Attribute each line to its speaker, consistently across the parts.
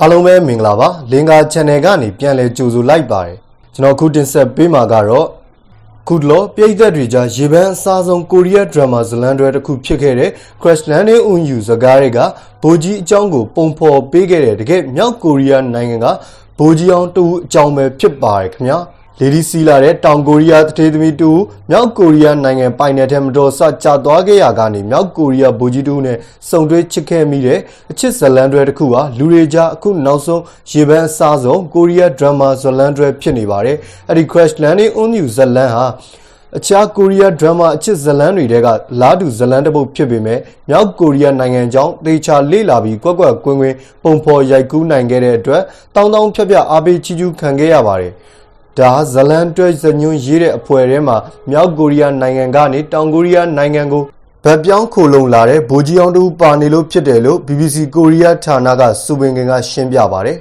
Speaker 1: အားလုံးပဲမင်္ဂလာပါလင်္ကာ channel ကနေပြန်လည်ကြိုဆိုလိုက်ပါတယ်ကျွန်တော်ခုတင်ဆက်ပေးမှာကတော့ခုတလောပြည်သက်တွေကြားရေပန်းအစားဆုံးကိုရီးယားဒရမာဇလန်တွဲတစ်ခုဖြစ်ခဲ့တဲ့ Crash Landing on You ဇာကားတွေကဗိုလ်ကြီးအကြောင်းကိုပုံဖော်ပေးခဲ့တဲ့တကယ်မြောက်ကိုရီးယားနိုင်ငံကဗိုလ်ကြီးအောင်တူအကြောင်းပဲဖြစ်ပါတယ်ခင်ဗျာ လေဒီစီလာတဲ့တောင်ကိုရီးယားတထေးသမီးတူမြောက်ကိုရီးယားနိုင်ငံပိုင်နယ်ထဲမတော်ဆကြာသွားခဲ့ရကနေမြောက်ကိုရီးယားဗိုလ်ကြီးတူနဲ့စုံတွဲချစ်ခဲ့မိတဲ့အချစ်ဇလန်တွဲတစ်ခုဟာလူတွေကြားအခုနောက်ဆုံးရေပန်းအစားဆုံးကိုရီးယားဒရမာဇလန်တွဲဖြစ်နေပါတယ်အဲ့ဒီ Crash Landing on You ဇလန်ဟာအခြားကိုရီးယားဒရမာအချစ်ဇလန်တွေတဲကလားတူဇလန်တစ်ပုတ်ဖြစ်ပေမဲ့မြောက်ကိုရီးယားနိုင်ငံကြောင်းတေချာလေ့လာပြီးကွက်ကွက်ကွင်းကွင်းပုံဖော်ရိုက်ကူးနိုင်ခဲ့တဲ့အတွက်တောင်းတောင်းဖြတ်ဖြတ်အားပေးချီးကျူးခံခဲ့ရပါတယ် ဒါဇလန်တွဲဇညွန်းရေးတဲ့အဖွဲထဲမှာမြောက်ကိုရီးယားနိုင်ငံကနေတောင်ကိုရီးယားနိုင်ငံကိုဗတ်ပြောင်းခိုလုံလာတဲ့ဗိုလ်ကြီးအောင်တူပါနေလို့ဖြစ်တယ်လို့ BBC ကိုရီးယားဌာနကစူပင်ကင်ကရှင်းပြပါတယ်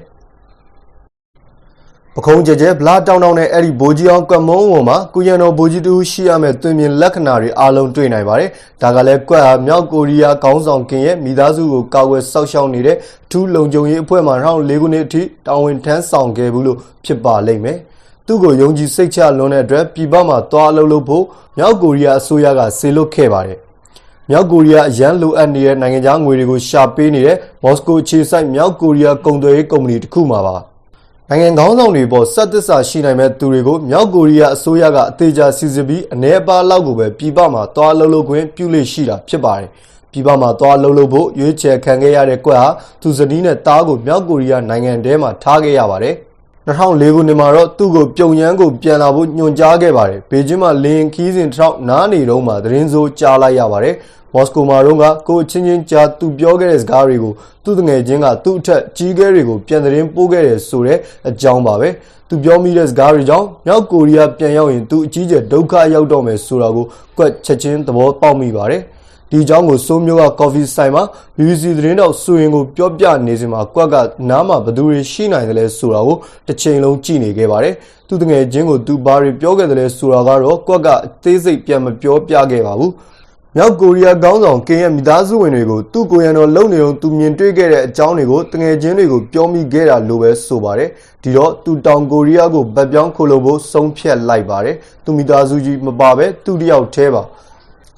Speaker 1: ပခုံးကြဲကြဲဗလာတောင်းတောင်းနဲ့အဲ့ဒီဘိုးကြီးအောင်ကွက်မုံးဝန်မှာကုရန်တော်ဘိုးကြီးတူရှိရမယ့်တွင်မြင်လက္ခဏာတွေအားလုံးတွေ့နိုင်ပါတယ်။ဒါကလည်းကွက်ဟာမြောက်ကိုရီးယားခေါင်းဆောင်ကင်ရဲ့မိသားစုကိုကာကွယ်စောင့်ရှောက်နေတဲ့အထူးလုံခြုံရေးအဖွဲ့မှ2004ခုနှစ်အထိတာဝန်ထမ်းဆောင်ခဲ့ဘူးလို့ဖြစ်ပါလိမ့်မယ်။ သူ့ကိုယုံကြည်စိတ်ချလွန်းတဲ့အတွက်ပြည်ပမှာသွားအလုပ်လုပ်ဖို့မြောက်ကိုရီးယားအစိုးရကစေလွတ်ခဲ့ပါတယ်။မြောက်ကိုရီးယားအရန်လိုအပ်နေတဲ့နိုင်ငံခြားငွေတွေကိုရှာပေးနေတဲ့မော်စကိုခြေဆိုင်မြောက်ကိုရီးယားကုန်သွယ်ရေးကုမ္ပဏီတစ်ခုမှာပါ။နိုင်ငံခေါင်းဆောင်တွေပေါ်စက်သစ္စာရှိနိုင်မဲ့သူတွေကိုမြောက်ကိုရီးယားအစိုးရကအသေးချာစီစစ်ပြီးအနေအပါလောက်ကိုပဲပြည်ပမှာသွားလှုပ်လှုပ်ခွင့်ပြုလို့ရှိတာဖြစ်ပါတယ်။ပြည်ပမှာသွားလှုပ်လှုပ်ဖို့ရွေးချယ်ခံခဲ့ရတဲ့ကွက်ဟာသူဇနီးနဲ့တားကိုမြောက်ကိုရီးယားနိုင်ငံထဲမှာထားခဲ့ရပါတယ်။ 2004ခုနှစ်မှာတော့သူ့ကိုပြုံရန်ကိုပြန်လာဖို့ညွှန်ကြားခဲ့ပါတယ်။ဘေကျင်းမှာလင်းခီးစဉ်တစ်ထောက်နားနေတော့မှသတင်းစိုးကြားလိုက်ရပါတယ်။မော်စကိုမှာတော့ကကိုအချင်းချင်းကြားသူပြောခဲ့တဲ့စကားတွေကိုသူ့တငယ်ချင်းကသူ့အထက်ကြီးကဲတွေကိုပြန်သတင်းပို့ခဲ့တယ်ဆိုတဲ့အကြောင်းပါပဲ။သူပြောမိတဲ့စကားတွေကြောင့်မြောက်ကိုရီးယားပြန်ရောက်ရင်သူအကြီးကျယ်ဒုက္ခရောက်တော့မယ်ဆိုတာကိုကွက်ချက်ချင်းသဘောပေါက်မိပါတယ်။ ဒီအကြောင်းကိုစိုးမျိုးကကော်ဖီဆိုင်မှာ BBC သတင်းတောက်စူရင်ကိုပြောပြနေစင်မှာကွက်ကနားမှာဘသူတွေရှိနိုင်တယ်လဲဆိုတာကိုတစ်ချိန်လုံးကြည့်နေခဲ့ပါတယ်။သူတငယ်ချင်းကိုသူဘာတွေပြောခဲ့တယ်လဲဆိုတာကတော့ကွက်ကအသေးစိတ်ပြန်မပြောပြခဲ့ပါဘူး။မြောက်ကိုရီးယားခေါင်းဆောင်ကင်ရဲ့မိသားစုဝင်တွေကိုသူ့ကိုရန်တော်လုံနေတော့သူမြင်တွေ့ခဲ့တဲ့အကြောင်းတွေကိုတငယ်ချင်းတွေကိုပြောမိခဲ့တာလို့ပဲဆိုပါတယ်။ဒီတော့သူတောင်ကိုရီးယားကိုဗတ်ပြောင်းခိုးလို့ဖို့ဆုံးဖြတ်လိုက်ပါတယ်။သူမိသားစုကြီးမပါပဲသူတယောက်တည်းပါ။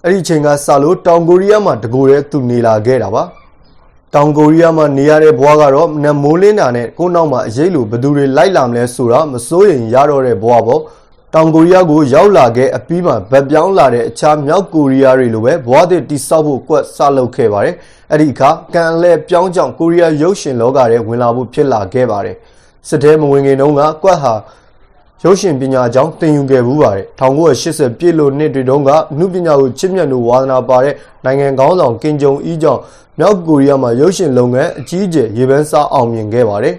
Speaker 1: အဲ့ဒီချိန်ကစလို့တောင်ကိုရီးယားမှာတကိုယ်တည်းသူနေလာခဲ့တာပါတောင်ကိုရီးယားမှာနေရတဲ့ဘွားကတော့နမိုးလင်းတာနဲ့ကိုနောက်မှာအရေးလိုဘသူတွေလိုက်လာမလဲဆိုတာမစိုးရင်ရတော့တဲ့ဘွားပေါ့တောင်ကိုရီးယားကိုရောက်လာခဲ့အပြီးမှာဗတ်ပြောင်းလာတဲ့အခြားမြောက်ကိုရီးယားတွေလိုပဲဘွားတွေတိဆောက်ဖို့ကွက်စလုပ်ခဲ့ပါတယ်အဲ့ဒီအခါကန်လဲပြောင်းကြောင်ကိုရီးယားရုပ်ရှင်လောကထဲဝင်လာဖို့ဖြစ်လာခဲ့ပါတယ်စစ်တဲမဝင်ခင်တုန်းကကွက်ဟာ ရုပ်ရှင်ပညာအကြောင်းသင်ယူခဲ့ဘူးပါတယ်1980ပြည့်လို့နှစ်တွေတုန်းကအမှုပညာကိုချစ်မြတ်လို့ဝါသနာပါတဲ့နိုင်ငံကောင်းဆောင်ကင်ဂျုံအီကြောင့်မြောက်ကိုရီးယားမှာရုပ်ရှင်လုပ်ငန်းအကြီးအကျယ်ရေပန်းစားအောင်မြင်ခဲ့ပါတယ်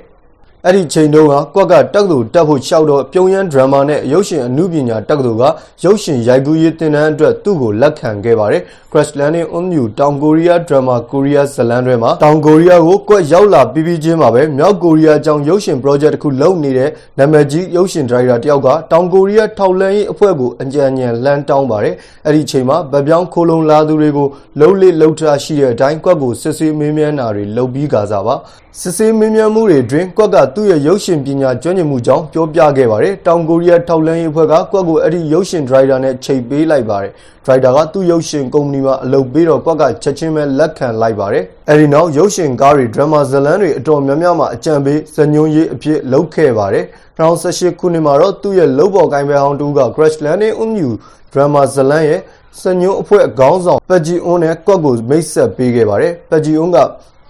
Speaker 1: အဲ့ဒီချိန်တုန်းကကွက်ကတက္ကသိုလ်တက်ဖို့ရှောက်တော့ပြုံးရန်ဒရမာနဲ့ရုပ်ရှင်အမှုပညာတက္ကသိုလ်ကရုပ်ရှင်ရိုက်ကူးရေးသင်တန်းအတွက်သူ့ကိုလက်ခံခဲ့ပါတယ်။ Crash Landing on You တောင်ကိုရီးယားဒရမာကိုရီးယားဇလန်တွဲမှာတောင်ကိုရီးယားကိုကွက်ရောက်လာပြီးပြီးချင်းမှာပဲမြောက်ကိုရီးယားအကြောင်းရုပ်ရှင် project တစ်ခုလုပ်နေတဲ့နာမည်ကြီးရုပ်ရှင်ဒါရိုက်တာတယောက်ကတောင်ကိုရီးယားထောက်လန်းရေးအဖွဲ့ကိုအကြံဉာဏ်လှမ်းတောင်းပါတယ်။အဲ့ဒီချိန်မှာဗပြောင်းခိုးလုံလာသူတွေကိုလှုပ်လေလှုပ်ထားရှိတဲ့အတိုင်းကွက်ကိုစစ်ဆေးမေးမြန်းတာတွေလုပ်ပြီးကြစားပါ။ စစ်ဆေးမေးမြန်းမှုတွေအတွင်းကွက်ကသူ့ရဲ့ရုပ်ရှင်ပညာကျွမ်းကျင်မှုကြောင့်ပြောပြခဲ့ပါတယ်။တောင်ကိုရီးယားထောက်လန်းရေးအဖွဲ့ကကွက်ကိုအဲ့ဒီရုပ်ရှင်ဒရိုက်တာနဲ့ချိန်ပေးလိုက်ပါတယ်။ဒရိုက်တာကသူ့ရုပ်ရှင်ကုမ္ပဏီမှာအလုပ်ပေးတော့ကွက်ကချက်ချင်းပဲလက်ခံလိုက်ပါတယ်။အဲ့ဒီနောက်ရုပ်ရှင်ကားတွေဒရမာဇလန်းတွေအတော်များများမှာအကြံပေးဇညွန်ရေးအဖြစ်လုပ်ခဲ့ပါတယ်။2018ခုနှစ်မှာတော့သူ့ရဲ့လုပ်ပေါ်ကိုင်းပဲဟောင်းတူက Crash Landing on You ဒရမာဇလန်းရဲ့စညွန်အဖွဲ့အကောင်းဆောင်ပက်ဂျီအွန်းနဲ့ကွက်ကိုမိတ်ဆက်ပေးခဲ့ပါတယ်။ပက်ဂျီအွန်းက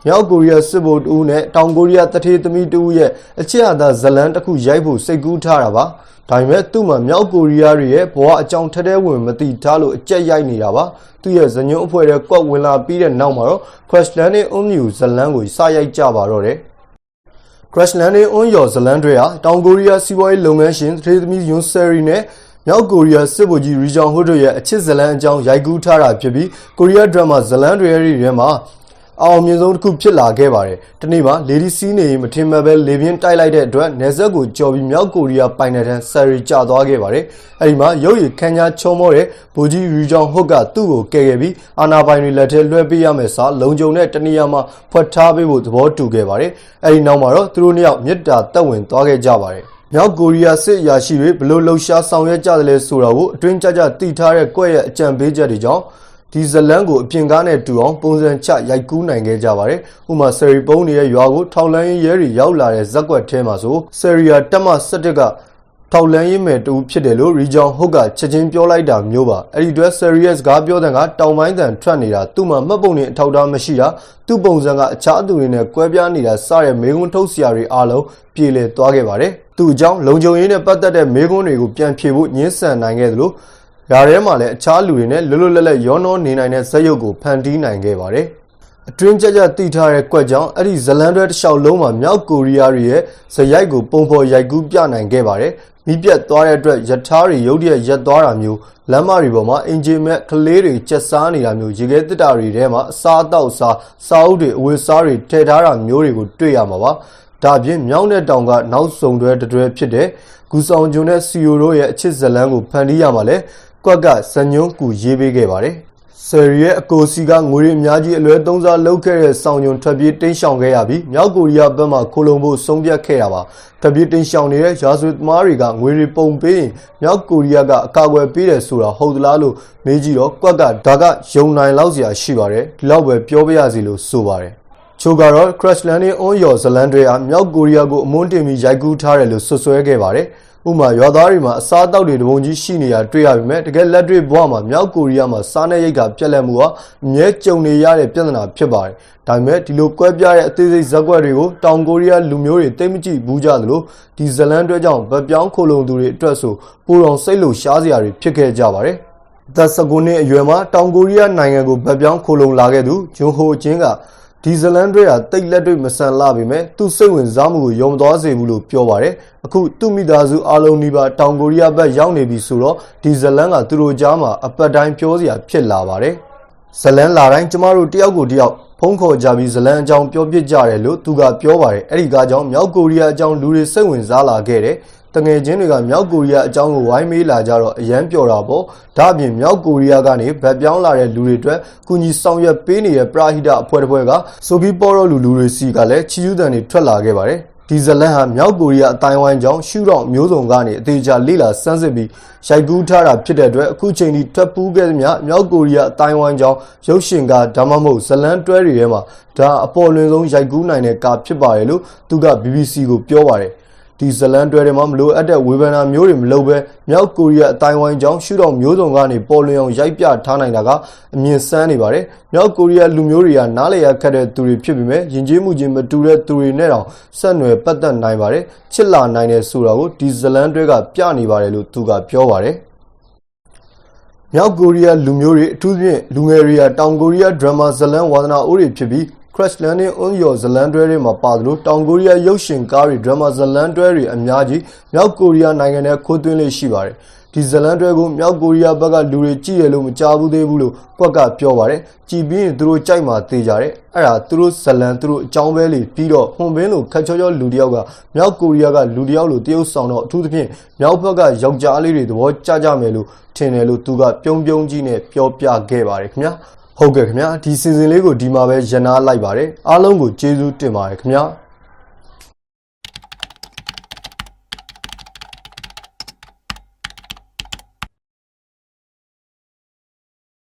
Speaker 1: မြောက်ကိုရီးယားစစ်ဗိုလ်တူနဲ့တောင်ကိုရီးယားတထေးသမီးတူရဲ့အချစ်အသာဇလန်းတစ်ခုရိုက်ဖို့စိတ်ကူးထားတာပါဒါပေမဲ့သူ့မှာမြောက်ကိုရီးယားတွေရဲ့ဘဝအကြောင်းထထဲဝင်မသိထားလို့အကြက်ရိုက်နေတာပါသူ့ရဲ့ဇညွန်းအဖွဲ့ရဲ့ကွက်ဝင်လာပြီးတဲ့နောက်မှာတော့ Crash Landing on You ဇလန်းကိုစရိုက်ကြပါတော့တယ် Crash Landing on Your ဇလန်းတွေဟာတောင်ကိုရီးယားစီးပွားရေးလုပ်ငန်းရှင်တထေးသမီးယွန်ဆယ်ရီနဲ့မြောက်ကိုရီးယားစစ်ဗိုလ်ကြီးရီဂျောင်ဟိုတို့ရဲ့အချစ်ဇလန်းအကြောင်းရိုက်ကူးထားတာဖြစ်ပြီးကိုရီးယားဒရမာဇလန်းတွေရဲ့ထဲမှာ အောင်မြင်ဆုံးတစ်ခုဖြစ်လာခဲ့ပါတယ်။ဒီနေ့မှာလေဒီစီးနေမထင်မှတ်ပဲလေပြင်းတိုက်လိုက်တဲ့အတွက်နေဆက်ကိုကြော်ပြီးမြောက်ကိုရီးယားပိုင်နယ်ထံဆယ်ရီကျသွားခဲ့ပါတယ်။အဲဒီမှာရုပ်ရည်ခန်းညာချုံမောတဲ့ဘူဂျီရီဂျောင်ဟုတ်ကသူ့ကိုကယ်ခဲ့ပြီးအာနာပိုင်တွေလက်ထဲလွှဲပေးရမယ်စာလုံခြုံတဲ့တနေရာမှာဖွက်ထားပေးဖို့သဘောတူခဲ့ပါတယ်။အဲဒီနောက်မှာတော့သူတို့နှစ်ယောက်မြစ်တာတက်ဝင်သွားခဲ့ကြပါတယ်။မြောက်ကိုရီးယားစစ်အရာရှိတွေဘလို့လှုပ်ရှားဆောင်ရွက်ကြတယ်လဲဆိုတာကိုအတွင်းကြကြသိထားတဲ့ကွက်ရဲ့အကြံပေးချက်တွေကြောင့် ဒီဇလန်ကိုအပြင်ကားနဲ့တူအောင်ပုံစံချရိုက်ကူးနိုင်ခဲ့ကြပါတယ်။ဥပမာဆယ်ရီပုံးနေတဲ့ရွာကိုထောက်လန်းရေးရဲတွေရောက်လာတဲ့ဇက်ကွက်ထဲမှာဆိုဆယ်ရီယာတက်မ17ကထောက်လန်းရေးမယ်တူဖြစ်တယ်လို့ရီဂျောင်ဟုတ်ကချက်ချင်းပြောလိုက်တာမျိုးပါအဲ့ဒီအတွက် serious ကားပြောတဲ့ကတောင်ပိုင်းတန်ထွက်နေတာသူ့မှာမှတ်ပုံနဲ့အထောက်အထားမရှိတာသူ့ပုံစံကအခြားသူတွေနဲ့ကွဲပြားနေတာစတဲ့မေကွန်းထုတ်စရာတွေအားလုံးပြေလည်သွားခဲ့ပါတယ်သူ့အကြောင်းလုံခြုံရေးနဲ့ပတ်သက်တဲ့မေကွန်းတွေကိုပြန်ဖြေဖို့ညှင်းဆန်နိုင်ခဲ့သလို ရာထဲမှာလည်းအခြားလူတွေနဲ့လွတ်လွတ်လပ်လပ်ရောနှောနေနိုင်တဲ့ဇက်ရုပ်ကိုဖန်တီးနိုင်ခဲ့ပါတယ်အတွင်းကြကြတိထားတဲ့ကွက်ကြောင့်အဲ့ဒီဇလန်တွဲတစ်လျှောက်လုံးမှာမြောက်ကိုရီးယားတွေရဲ့ဇရိုက်ကိုပုံဖော်ရိုက်ကူးပြနိုင်ခဲ့ပါတယ်။မိပြက်သွားတဲ့အတွက်ယထာတွေရုတ်တရက်ရက်သွားတာမျိုးလမ်းမတွေပေါ်မှာအင်ဂျင်မက်ကလေးတွေကျက်စားနေတာမျိုးရေခဲတစ်တာတွေထဲမှာအစားအသောက်စားစားအုပ်တွေအဝတ်စားတွေထည့်ထားတာမျိုးတွေကိုတွေ့ရမှာပါ။ဒါပြင်မြောင်းတဲ့တောင်ကနောက်ဆုံးတွဲတစ်တွဲဖြစ်တဲ့ဂူဆောင်ဂျွန်နဲ့စီယိုတို့ရဲ့အချစ်ဇလန်းကိုဖန်တီးရမှာလဲ ကွက်ကဇညွန်းကူရေးပေးခဲ့ပါတယ်။ဆယ်ရီရဲ့အကိုစီကငွေရအများကြီးအလွဲသုံးစားလုပ်ခဲ့တဲ့ဆောင်ညွန်ထွက်ပြေးတင်းရှောင်ခဲ့ရပြီးမြောက်ကိုရီးယားဘက်မှခိုလုံဖို့ဆုံးဖြတ်ခဲ့တာပါထွက်ပြေးတင်းရှောင်နေတဲ့ရာဇဝတ်သမားတွေကငွေရပုံပေးရင်မြောက်ကိုရီးယားကအကာအကွယ်ပေးတယ်ဆိုတာဟုတ်သလားလို့မေးကြည့်တော့ကွက်ကဒါကယုံနိုင်လောက်စရာရှိပါတယ်ဒီလောက်ပဲပြောပြရစီလို့ဆိုပါတယ်ချိုကတော့ Crash Landing on Your Zealand တွေအားမြောက်ကိုရီးယားကိုအမွန်းတင်ပြီးရိုက်ကူးထားတယ်လို့ဆွဆွဲခဲ့ပါတယ်။ ဥပမာရွာသားတွေမှာအစားအသောက်တွေတပုံကြီးရှိနေတာတွေ့ရပေမဲ့တကယ်လက်တွေ့ဘဝမှာမြောက်ကိုရီးယားမှာစားနဲ့ရိတ်ကပြက်လက်မှုဟာအမြဲကြုံနေရတဲ့ပြဿနာဖြစ်ပါတယ်။ဒါပေမဲ့ဒီလိုကွဲပြားတဲ့အသေးစိတ်ဇက်ကွက်တွေကိုတောင်ကိုရီးယားလူမျိုးတွေသိမကြည့်ဘူးကြသလိုဒီဇလန်တွဲကြောင့်ဗပြောင်းခိုလုံသူတွေအတွက်ဆိုပိုတော်စိတ်လို့ရှားစရာတွေဖြစ်ခဲ့ကြပါတယ်။သက်19နှစ်အရွယ်မှာတောင်ကိုရီးယားနိုင်ငံကိုဗပြောင်းခိုလုံလာခဲ့သူဂျွန်ဟိုချင်းက ဒီဇလန်တွေဟာတိတ်လက်တွေ့မဆန်လာပေမဲ့သူ့စိတ်ဝင်စားမှုကိုယုံသွားစေဘူးလို့ပြောပါတယ်အခုသူ့မိသားစုအားလုံးဒီပါတောင်ကိုရီးယားဘက်ရောက်နေပြီဆိုတော့ဒီဇလန်ကသူတို့ကြားမှာအပတ်တိုင်းပြောစရာဖြစ်လာပါတယ်ဇလန်လာတိုင်းကျမတို့တယောက်ကိုတယောက်ဖုံးခေါ်ကြပြီးဇလန်အကြောင်းပြောပြကြတယ်လို့သူကပြောပါတယ်အဲ့ဒီကားကြောင့်မြောက်ကိုရီးယားအကြောင်းလူတွေစိတ်ဝင်စားလာခဲ့တယ် တငယ်ချင်းတွေကမြောက်ကိုရီးယားအကြောင်းကိုဝိုင်းမေးလာကြတော့အရန်ပျော်တာပေါ့ဒါအပြင်မြောက်ကိုရီးယားကနေဗတ်ပြောင်းလာတဲ့လူတွေအတွက်ကုညီဆောင်ရွက်ပေးနေတဲ့ပရာဟိတအဖွဲ့တစ်ဖွဲ့ကဆိုဘီပေါ်တော်လူလူတွေစီကလည်းချီယူတန်တွေထွက်လာခဲ့ပါတယ်ဒီဇလန်ဟာမြောက်ကိုရီးယားအတိုင်းဝိုင်းကြောင့်ရှူတော့မျိုးစုံကနေအသေးချာလိလာစမ်းစစ်ပြီးရိုက်ကူးထားတာဖြစ်တဲ့အတွက်အခုချိန်ထိထွက်ပူးခဲ့သမျှမြောက်ကိုရီးယားအတိုင်းဝိုင်းကြောင့်ရုပ်ရှင်ကဒါမှမဟုတ်ဇလန်တွဲတွေထဲမှာဒါအပေါ်လွင်ဆုံးရိုက်ကူးနိုင်တဲ့ကာဖြစ်ပါတယ်လို့သူက BBC ကိုပြောပါတယ်။ ဒီဇလန်တွဲတွေမှာမလိုအပ်တဲ့ဝေဖန်တာမျိုးတွေမလုပ်ဘဲမြောက်ကိုရီးယားအတိုင်းဝိုင်းကြောင့်ရှုထောင့်မျိုးစုံကနေပေါ်လွင်အောင်ရိုက်ပြထားနိုင်တာကအမြင်ဆန်းနေပါတယ်မြောက်ကိုရီးယားလူမျိုးတွေကနားလည်ရခက်တဲ့သူတွေဖြစ်ပေမဲ့ယဉ်ကျေးမှုချင်းမတူတဲ့သူတွေနဲ့တောင်ဆက်နွယ်ပတ်သက်နိုင်ပါတယ်ချစ်လာနိုင်တယ်ဆိုတာကိုဒီဇလန်တွဲကပြနေပါတယ်လို့သူကပြောပါတယ်မြောက်ကိုရီးယားလူမျိုးတွေအထူးသဖြင့်လူငယ်တွေကတောင်ကိုရီးယားဒရမာဇလန်ဝါသနာအိုးတွေဖြစ်ပြီး Crash Landing on Your ဇလန်တွဲတွေမှာပါသလိုတောင်ကိုရီးယားရုပ်ရှင်ကားတွေဒရမာဇလန်တွဲတွေအများကြီးမြောက်ကိုရီးယားနိုင်ငံထဲခိုးသွင်းလေးရှိပါတယ်ဒီဇလန်တွဲကိုမြောက်ကိုရီးယားဘက်ကလူတွေကြည့်ရလို့မကြားဘူးသေးဘူးလို့ကွက်ကပြောပါတယ်ကြည်ပြီးရင်သူတို့ကြိုက်မှသေးကြတယ်အဲ့ဒါသူတို့ဇလန်သူတို့အကြောင်းပဲလေပြီးတော့ဟွန်ဘင်းလိုခက်ချောချောလူတယောက်ကမြောက်ကိုရီးယားကလူတယောက်လိုတရုတ်ဆောင်တော့အထူးသဖြင့်မြောက်ဘက်ကယောက်ျားလေးတွေသဘောကျကြမယ်လို့ထင်တယ်လို့သူကပြုံးပြုံးကြီးနဲ့ပြောပြခဲ့ပါတယ်ခင်ဗျာ ဟုတ်ကဲ့ခင်ဗျာဒီစီဇန်လေးကိုဒီမှာပဲရနာလိုက်ပါတယ်အားလုံးကိုကျေးဇူးတင်ပါတယ်ခင်ဗျာ